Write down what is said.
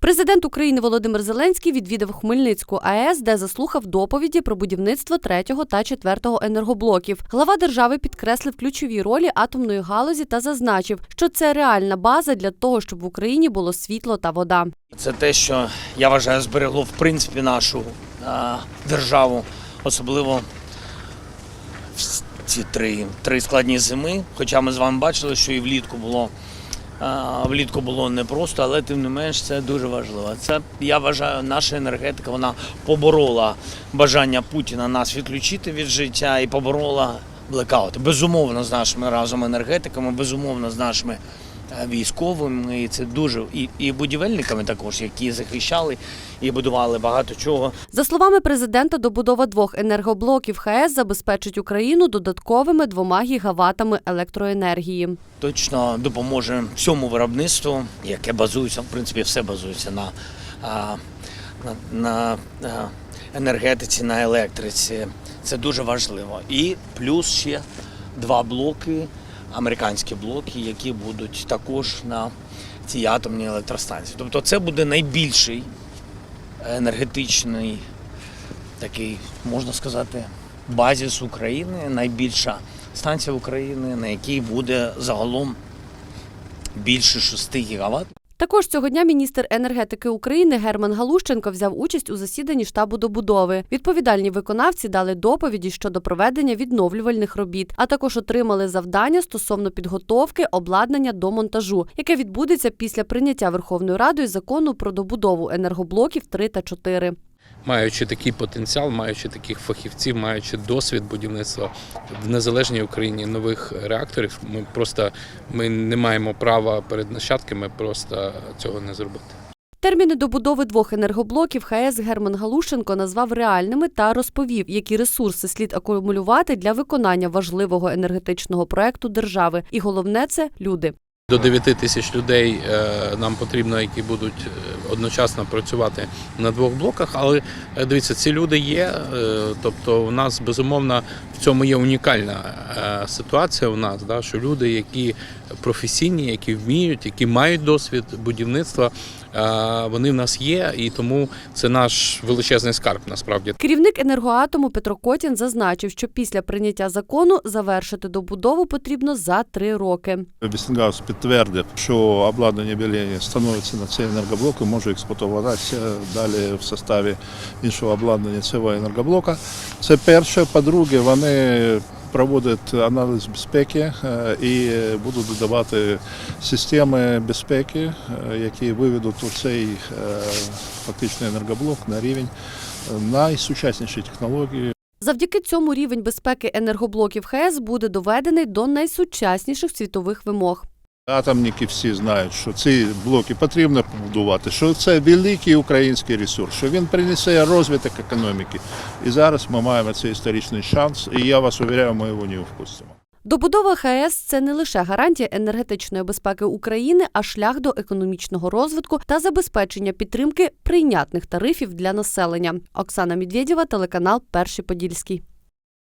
Президент України Володимир Зеленський відвідав Хмельницьку АЕС, де заслухав доповіді про будівництво третього та четвертого енергоблоків. Глава держави підкреслив ключові ролі атомної галузі та зазначив, що це реальна база для того, щоб в Україні було світло та вода. Це те, що я вважаю зберегло в принципі нашу державу, особливо ці три, три складні зими. Хоча ми з вами бачили, що і влітку було. Влітку було непросто, але тим не менш це дуже важливо. Це я вважаю, наша енергетика вона поборола бажання Путіна нас відключити від життя і поборола блекаути. Безумовно, з нашими разом енергетиками, безумовно, з нашими е, військовими. І це дуже і, і будівельниками також, які захищали і будували багато чого. За словами президента, добудова двох енергоблоків ХАЕС забезпечить Україну додатковими двома гігаватами електроенергії. точно допоможе всьому виробництву, яке базується, в принципі, все базується на, на, на енергетиці, на електриці. Це дуже важливо. І плюс ще два блоки, американські блоки, які будуть також на цій атомній електростанції. Тобто це буде найбільший енергетичний такий, можна сказати, базіс України, найбільша станція України, на якій буде загалом більше 6 гігават. Також цього дня міністр енергетики України Герман Галущенко взяв участь у засіданні штабу добудови. Відповідальні виконавці дали доповіді щодо проведення відновлювальних робіт, а також отримали завдання стосовно підготовки обладнання до монтажу, яке відбудеться після прийняття Верховною Радою закону про добудову енергоблоків 3 та 4. Маючи такий потенціал, маючи таких фахівців, маючи досвід будівництва в незалежній Україні нових реакторів, ми просто ми не маємо права перед нащадками просто цього не зробити. Терміни добудови двох енергоблоків ХАЕС Герман Галушенко назвав реальними та розповів, які ресурси слід акумулювати для виконання важливого енергетичного проекту держави. І головне це люди. До 9 тисяч людей е, нам потрібно, які будуть е, одночасно працювати на двох блоках. Але е, дивіться, ці люди є. Тобто, у нас безумовно в цьому є унікальна е, ситуація. У нас да, що люди, які професійні, які вміють, які мають досвід будівництва, е, вони в нас є, і тому це наш величезний скарб. Насправді Керівник енергоатому Петро Котін зазначив, що після прийняття закону завершити добудову потрібно за три роки. Вестингаус підтвердив, що обладнання білені становиться на цей енергоблок і може експлуатуватися далі в составі іншого обладнання цього енергоблока. Це перше. По-друге, вони проводять аналіз безпеки е, і будуть додавати системи безпеки, е, які виведуть у цей фактичний енергоблок на рівень е, найсучасніші технології. Завдяки цьому рівень безпеки енергоблоків ХЕС буде доведений до найсучасніших світових вимог. Атомники всі знають, що ці блоки потрібно побудувати, що це великий український ресурс, що він принесе розвиток економіки. І зараз ми маємо цей історичний шанс, і я вас увіряю, ми його не впустимо. Добудова ХАЕС це не лише гарантія енергетичної безпеки України, а шлях до економічного розвитку та забезпечення підтримки прийнятних тарифів для населення. Оксана Медведєва, телеканал Перший Подільський.